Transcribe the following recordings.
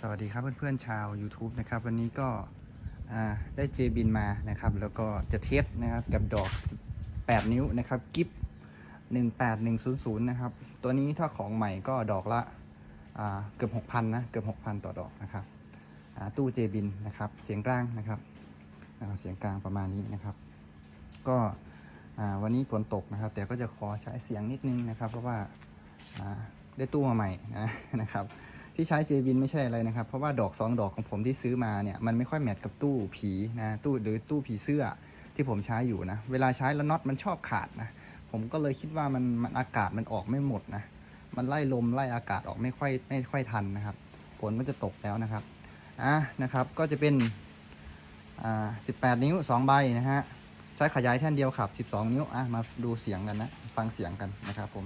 สวัสดีครับเพื่อนๆชาว YouTube นะครับ วันนี้ก็ได้เจบินมานะครับ แล้วก็จะเทสนะครับกับดอก8นิ้วนะครับ กิฟ18100 นะครับ ตัวนี้ถ้าของใหม่ก็ดอกละเกือบ 6,000 นะ เกือบ 6,000 ต่อดอกนะครับตู้เจบินนะครับ เสียงกลางนะครับ เสียงกลางประมาณนี้นะครับ ก็วันนี้ฝนตกนะครับ แต่ก็จะขอใช้เสียงนิดนึงนะครับ เพราะว่าอ่าได้ตู้มาใหม่นะนะครับ ที่ใช้เจบินไม่ใช่อะไรนะครับ เพราะว่าดอกสองดอกของผมที่ซื้อมาเนี่ยมันไม่ค่อยแมทกับตู้ผีนะตู้หรือตู้ผีเสื้อที่ผมใช้อยู่นะ เวลาใช้แล้วน็อตมันชอบขาดนะ ผมก็เลยคิดว่ามันมันอากาศมันออกไม่หมดนะ มันไล่ลมไล่อากาศออกไม่ค่อยไม่ค่อยทันนะครับฝนมันจะตกแล้วนะครับอะนะครับก็จะเป็นอ่า18นิ้ว2ใบนะฮะใช้ขยายแท่นเดียวขับ 12 นิ้วอะมาดูเสียงกันนะ ฟังเสียงกันนะครับผม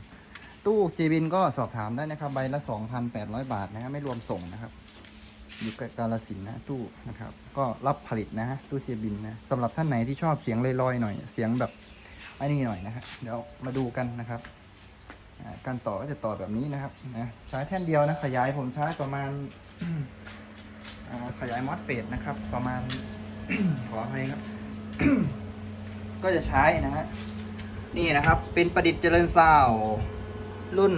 ตู้จีบินก็สอบถามได้นะครับ ใบละ2,800 บาทนะครับไม่รวมส่งนะครับ อยู่กับกาลสินนะตู้นะครับ ก็รับผลิตนะฮะตู้เจบินนะสำหรับท่านไหนที่ชอบเสียงลอยๆหน่อย เสียงแบบไอ้นี่หน่อยนะครับเดี๋ยวมาดูกันนะครับการต่อก็จะต่อแบบนี้นะครับนะใช้แท่นเดียวนะขยายผมใช้ประมาณขยายมอสเฟดนะครับ ประมาณขอให้ครับ ก็จะใช้นะฮะนี่นะครับ เป็นประดิษฐ์เจริญซาว รุ่น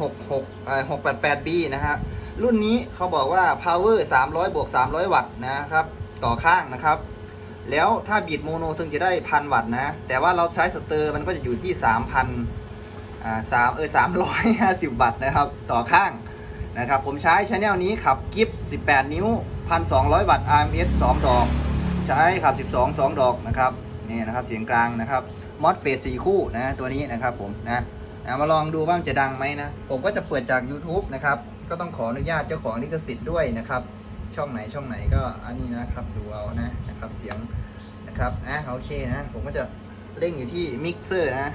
66เอ่อ 688B นะฮะรุ่นนี้เขาบอกว่า power 300บวก300 วัตต์นะครับ ต่อข้างนะครับ แล้วถ้าบีดโมโนถึงจะได้พันวัตต์นะ แต่ว่าเราใช้สเตอร์มันก็จะอยู่ที่ 3,000อ่าสามเออ350 วัตต์นะครับ ต่อข้างนะครับ ผมใช้ชแนลนี้ขับกิฟ18 นิ้ว 1,200 วัตต์ RMS 2 ดอก ใช้ขับ 12 2 ดอกนะครับ นี่นะครับเสียงกลางนะครับมอสเฟส4คู่นะตัวนี้นะครับผมนะ นะมาลองดูว่ามันจะดังไหมนะ ผมก็จะเปิดจาก YouTube นะครับ ก็ต้องขออนุญาตเจ้าของลิขสิทธิ์ด้วยนะครับ ช่องไหนช่องไหนก็อันนี้นะครับดูเอานะนะครับเสียงนะครับอะโอเคนะ ผมก็จะเร่งอยู่ที่มิกเซอร์นะ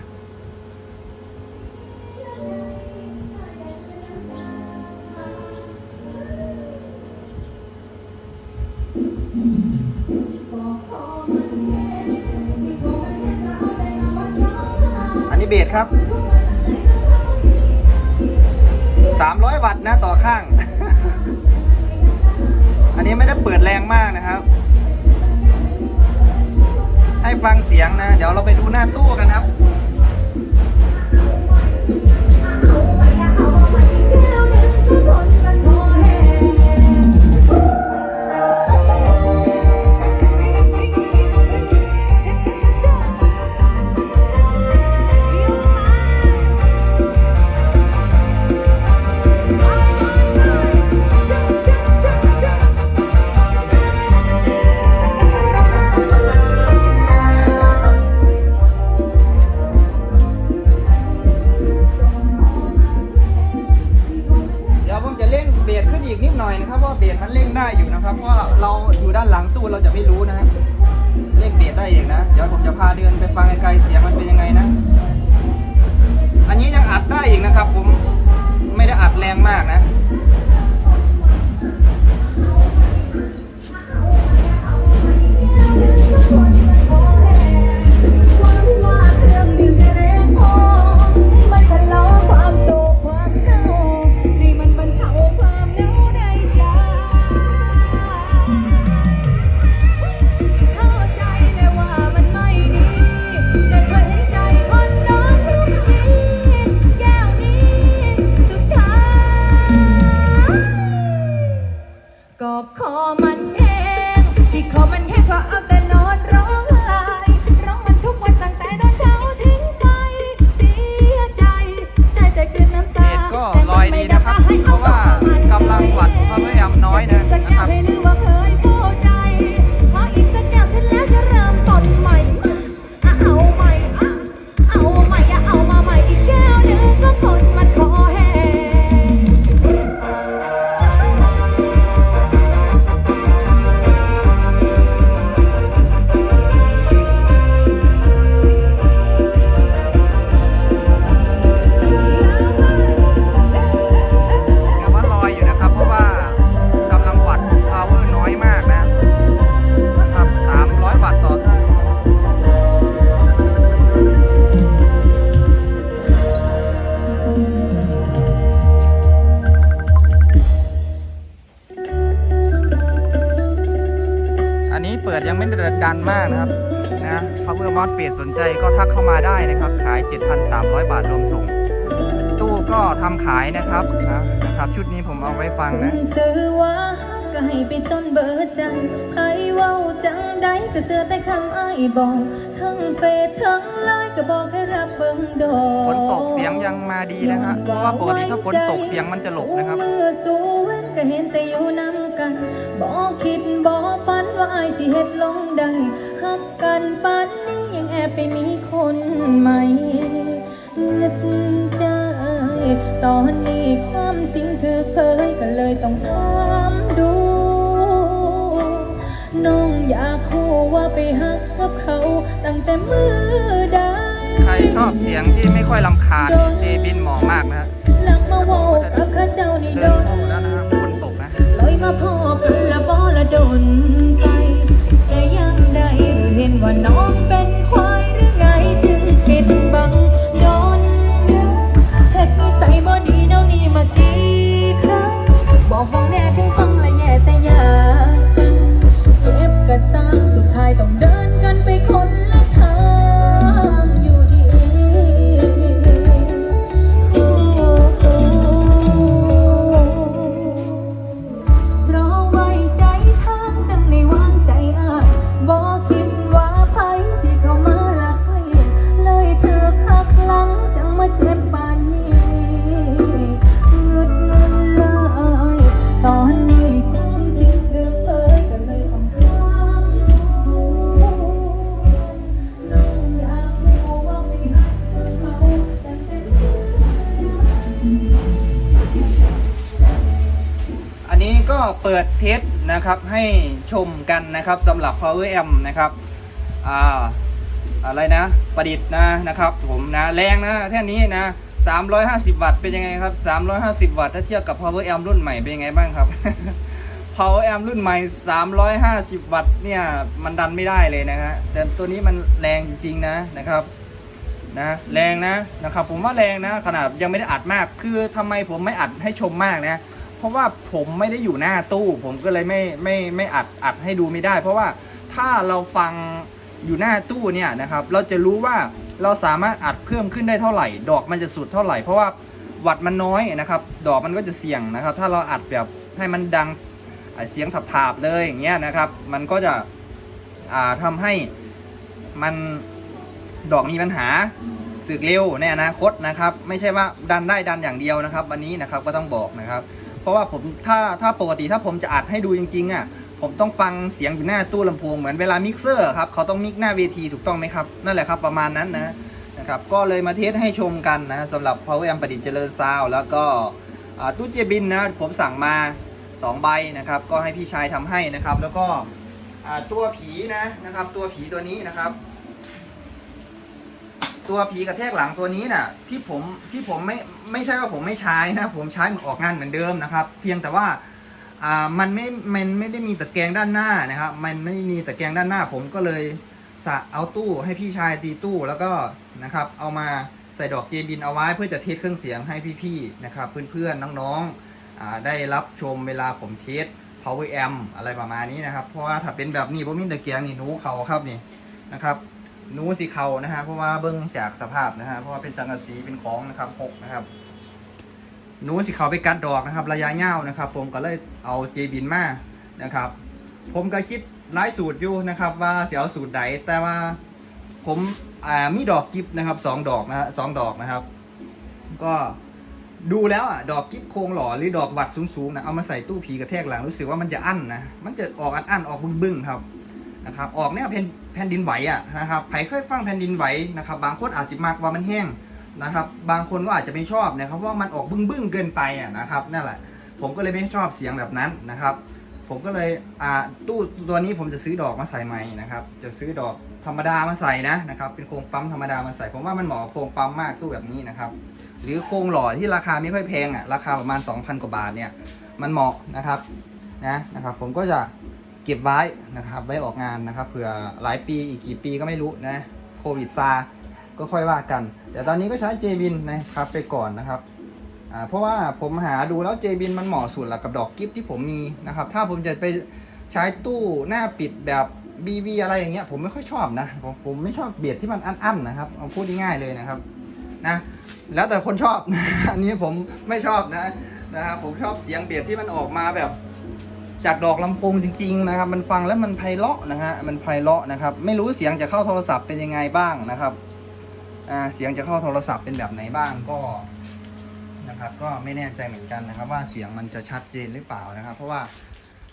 อันนี้เบสครับ 300 วัตต์นะต่อข้าง อันนี้ไม่ได้เปิดแรงมากนะครับ ให้ฟังเสียงนะ เดี๋ยวเราไปดูหน้าตู้กันครับี๋ยวผมจะเร่งเบสขึ้นอีกนิดหน่อยนะครับเพราะเบสมันเร่งได้อยู่นะครับเพราะเราอยู่ด้านหลังตู้เราจะไม่รู้นะครับเร่งเบสได้เองนะเดี๋ยวผมจะพาเดินไปฟังไกลๆเสียงมันเป็นยังไงนะ อันนี้ยังอัดได้อีกนะครับ ผมไม่ได้อัดแรงมากนะ นมากนะครับนะ Power m o s f e t สนใจก็ทักเข้ามาได้นะครับ ขาย 7,300 บาทรวมส่ง ตู้ก็ทำขายนะครับนะนะครับ ชุดนี้ผมเอาไว้ฟังนะซื้อว่าก็ให้ไปจนเบิดใจไผเว้าจังใดก็เสือแต่คำอ้ายบอกทั้งเฟซทั้งไลน์ก็บอกให้รับเบิ่งดอกฝนตกเสียงยังมาดีนะฮะเพราะว่าปกติถ้าฝนตกเสียงมันจะหลบนะครับสู้มือสู้เว้น ก็เห็นแต่อยู่นำกันบอกคิดบอกฝันว่าอายสิเฮ็ดลงได้ฮักกันปานนี้ยังแอบไปมีคนใหม่เงึดใจตอนนี้ความจริงคือเคยก็เลยต้องถามดู น้องอยากรู้ว่าไปหักกับเขา ตั้งแต่มือใดใครชอบเสียงที่ไม่ค่อยลำคาญเจบินเหมาะมากนะฮะ หลักมาเว่ากับข้าเจ้านี่โดเดิน มาพ่อกันละบ่ละดน เปิดเทสนะครับให้ชมกันนะครับสำหรับ Power Amp นะครับอ่าอะไรนะประดิษฐ์นะนะครับ ผมนะแรงนะแท่นี้นะ 350 วัตต์เป็นยังไงครับ 350 วัตต์ถ้าเทียบกับ Power Amp รุ่นใหม่เป็นยังไงบ้างครับ Power Amp รุ่นใหม่ 350 วัตต์เนี่ยมันดันไม่ได้เลยนะฮะแต่ตัวนี้มันแรงจริงๆนะนะครับนะแรงนะนะครับผมว่าแรงนะขนาดยังไม่ได้อัดมากคือทำไมผมไม่อัดให้ชมมากนะ เพราะว่าผมไม่ได้อยู่หน้าตู้ ผมก็เลยไม่ไม่ไม่อัดอัดให้ดูไม่ได้ เพราะว่าถ้าเราฟังอยู่หน้าตู้เนี่ยนะครับ เราจะรู้ว่าเราสามารถอัดเพิ่มขึ้นได้เท่าไหร่ ดอกมันจะสุดเท่าไหร่ เพราะว่าวัดมันน้อยนะครับ ดอกมันก็จะเสี่ยงนะครับ ถ้าเราอัดแบบให้มันดังเสียงถาบเลยอย่างเงี้ยนะครับ มันก็จะอ่าทำให้มันดอกมีปัญหาสึกเร็วในอนาคตนะครับ ไม่ใช่ว่าดันได้ดันอย่างเดียวนะครับ วันนี้นะครับก็ต้องบอกนะครับ ราะว่าผมถ้าถ้าปกติถ้าผมจะอัดให้ดูจริงๆอะผมต้องฟังเสียงอยู่หน้าตู้ลำโพงเหมือนเวลามิกเซอร์ครับเขาต้องมิกหน้าเวทีถูกต้องไหมครับ นั่นแหละครับประมาณนั้นนะนะครับก็เลยมาเทสให้ชมกันนะสำหรับ Power Amp ประดิษฐ์เจริญซาวแล้วก็ตู้เจบินนะผมสั่งมา 2 ใบนะครับ ก็ให้พี่ชายทำให้นะครับ แล้วก็ตัวผีนะนะครับ ตัวผีตัวนี้นะครับ ตัวผีกระแทกหลังตัวนี้น่ะ ที่ผมที่ผมไม่ไม่ใช่ว่าผมไม่ใช้นะ ผมใช้มันออกงานเหมือนเดิมนะครับ เพียงแต่ว่าอ่ามันไม่มันไม่ได้มีตะแกรงด้านหน้านะครับ มันไม่มีตะแกรงด้านหน้า ผมก็เลยสะเอาตู้ให้พี่ชายตีตู้แล้วก็นะครับ เอามาใส่ดอกเจบินเอาไว้เพื่อจะเทสเครื่องเสียงให้พี่ๆนะครับเพื่อนๆน้องๆอ่าได้รับชมเวลาผมเทส power amp อะไรประมาณนี้นะครับ เพราะว่าถ้าเป็นแบบนี้ผมมีตะแกรงนี่หนูเขาครับนี่นะครับ นูสีเขานะฮะเพราะว่าเบิ้งจากสภาพนะฮะเพราะว่าเป็นสังกะสีเป็นของนะครับหกนะครับนูสีเขาไปกัดดอกนะครับ ระยะยาวนะครับ ผมก็เลยเอาเจบินมานะครับ ผมก็คิดหลายสูตรอยู่นะครับ ว่าเสียเอาสูตรใดแต่ว่าผมมีดอกกิฟนะครับสองดอกนะฮะสองดอกนะครับ ก็ดูแล้วอะดอกกิฟโครงหล่อหรือดอกวัดสูงๆนะเอามาใส่ตู้ผีกระแทกหลังรู้สึกว่ามันจะอั้นนะมันจะออกอันๆออกบึ้งๆครับ นะครับออกเนี่ยแผ่นแผ่นดินไหวอะนะครับใครเคยฟังแผ่นดินไหวนะครับบางคนอาจจะมากว่ามันแห้งนะครับบางคนก็อาจจะไม่ชอบนะครับเพราะว่ามันออกบึ้งบึ้งๆเกินไปอะนะครับนั่นแหละผมก็เลยไม่ชอบเสียงแบบนั้นนะครับ ผมก็เลยอ่าตู้ตัวนี้ผมจะซื้อดอกมาใส่ใหม่นะครับ จะซื้อดอกธรรมดามาใส่นะนะครับเป็นโครงปั๊มธรรมดามาใส่ ผมว่ามันเหมาะโครงปั๊มมากตู้แบบนี้นะครับ หรือโครงหล่อที่ราคาไม่ค่อยแพงอะราคาประมาณ 2,000 กว่าบาทเนี่ยมันเหมาะนะครับนะนะครับผมก็จะ เก็บไว้นะครับ ไว้ออกงานนะครับเผื่อหลายปีอีกกี่ปีก็ไม่รู้นะโควิดซาก็ค่อยว่ากัน แต่ตอนนี้ก็ใช้เจบินนะครับไปก่อนนะครับเพราะว่าผมหาดูแล้วเจบินมันเหมาะสุดละกับดอกกิฟที่ผมมีนะครับ ถ้าผมจะไปใช้ตู้หน้าปิดแบบบีบีอะไรอย่างเงี้ยผมไม่ค่อยชอบนะ ผมผมไม่ชอบเบียดที่มันอั้นๆนะครับเอาพูดง่ายๆเลยนะครับนะแล้วแต่คนชอบอันนี้ผมไม่ชอบนะนะครับผมชอบเสียงเบียดที่มันออกมาแบบ จากดอกลำโพงจริง ๆ นะครับ มันฟังแล้วมันไพเราะนะฮะมันไพเราะนะครับ ไม่รู้เสียงจะเข้าโทรศัพท์เป็นยังไงบ้างนะครับอ่าเสียงจะเข้าโทรศัพท์เป็นแบบไหนบ้างก็นะครับ ก็ไม่แน่ใจเหมือนกันนะครับ ว่าเสียงมันจะชัดเจนหรือเปล่านะครับ เพราะว่า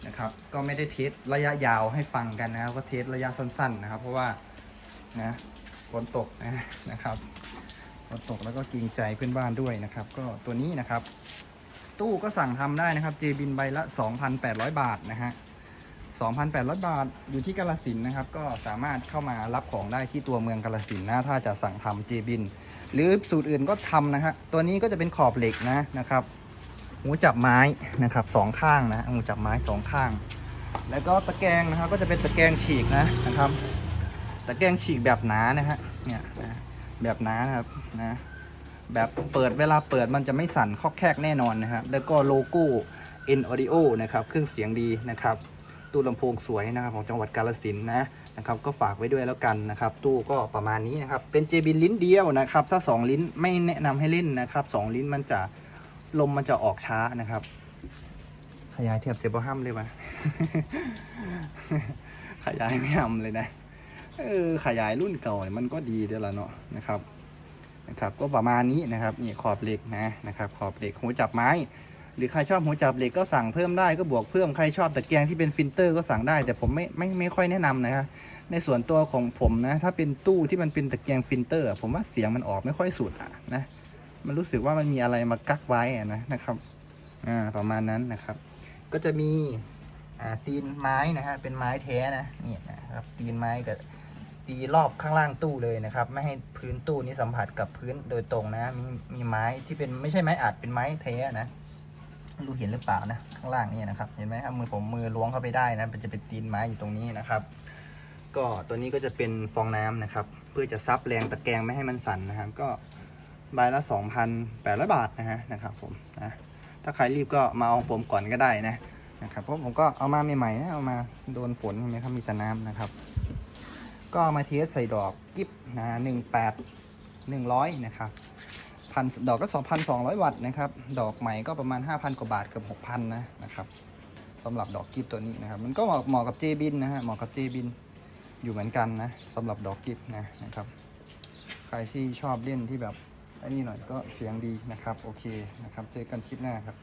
นะครับก็ไม่ได้เทสระยะยาวให้ฟังกันนะครับ ก็เทสระยะสั้น ๆ นะครับ เพราะว่านะฝนตกนะนะครับฝนตกแล้วก็กรงใจเพื่อนบ้านด้วยนะครับ ก็ตัวนี้นะครับ ตู้ก็สั่งทำได้นะครับเจบินใบละ 2,800 บาทนะฮะ 2,800 บาทอยู่ที่กาลสินนะครับ ก็สามารถเข้ามารับของได้ที่ตัวเมืองกาลสินนะถ้าจะสั่งทำเจบิน หรือสูตรอื่นก็ทำนะฮะตัวนี้ก็จะเป็นขอบเหล็กนะนะครับหูจับไม้นะครับสองข้างนะหูจับไม้สองข้าง แล้วก็ตะแกรงนะครับ ก็จะเป็นตะแกรงฉีกนะนะครับ ตะแกรงฉีกแบบหนานะฮะเนี่ยนะแบบหนานะครับนะ แบบเปิดเวลาเปิดมันจะไม่สั่นคอกแคกแน่นอนนะครับแล้วก็โลโก้ N Audio นะครับเครื่องเสียงดีนะครับตู้ลำโพงสวยนะครับของจังหวัดกาลสินนะนะครับก็ฝากไว้ด้วยแล้วกันนะครับ ตู้ก็ประมาณนี้นะครับ เป็น JB ลิ้นเดียวนะครับ ถ้า 2 ลิ้นไม่แนะนำให้เล่นนะครับ2ลิ้นมันจะลมมันจะออกช้านะครับ ขยายเทียบเซเบอร์ฮัมเลยวะขยายไม่ทำเลยนะเออขยายรุ่นเก่าเนี่ยมันก็ดีเดี๋ยวละเนาะนะครับ นะครับ ก็ประมาณนี้นะครับนี่ขอบเหล็กนะนะครับ ขอบเหล็กหูจับไม้ หรือใครชอบหูจับเหล็กก็สั่งเพิ่มได้ก็บวกเพิ่มใครชอบตะแกรงที่เป็นฟิลเตอร์ก็สั่งได้ แต่ผมไม่ไม่ไม่ค่อยแนะนำนะครับในส่วนตัวของผมนะถ้าเป็นตู้ที่มันเป็นตะแกรงฟิลเตอร์ ผมว่าเสียงมันออกไม่ค่อยสุดอะนะมันรู้สึกว่ามันมีอะไรมากักไว้อะนะนะครับอ่าประมาณนั้นนะครับ ก็จะมีอ่าตีนไม้นะฮะเป็นไม้แท้นะนี่นะครับตีนไม้กับ ตีรอบข้างล่างตู้เลยนะครับ ไม่ให้พื้นตู้นี้สัมผัสกับพื้นโดยตรงนะ มีมีไม้ที่เป็นไม่ใช่ไม้อัดเป็นไม้แท้นะไม่รู้เห็นหรือเปล่านะข้างล่างนี่นะครับ เห็นไหมครับมือผมมือล้วงเข้าไปได้นะมันจะเป็นตีนไม้อยู่ตรงนี้นะครับ ก็ตัวนี้ก็จะเป็นฟองน้ำนะครับ เพื่อจะซับแรงตะแกรงไม่ให้มันสั่นนะครับก็ใบละ 2,800 บาทนะฮะนะครับผมนะถ้าใครรีบก็มาเอาผมก่อนก็ได้นะนะครับเพราะผมก็เอามาใหม่ๆนะเอามาโดนฝนใช่ไหมครับมีแต่น้ำนะครับ ก็มาเทสใส่ดอกกิฟนะหนึ่งแปดหนึ่งร้อยนะครับพันดอกก็สองพันสองร้อยวัตต์นะครับ ดอกใหม่ก็ประมาณห้าพันกว่าบาทเกือบหกพันนะนะครับสำหรับดอกกิฟตัวนี้นะครับ มันก็เหมาะเหมาะกับเจบินนะฮะเหมาะกับเจบินอยู่เหมือนกันนะสำหรับดอกกิฟนะนะครับ ใครที่ชอบเล่นที่แบบไอ้นี่หน่อยก็เสียงดีนะครับ โอเคนะครับ เจอกันคลิปหน้าครับ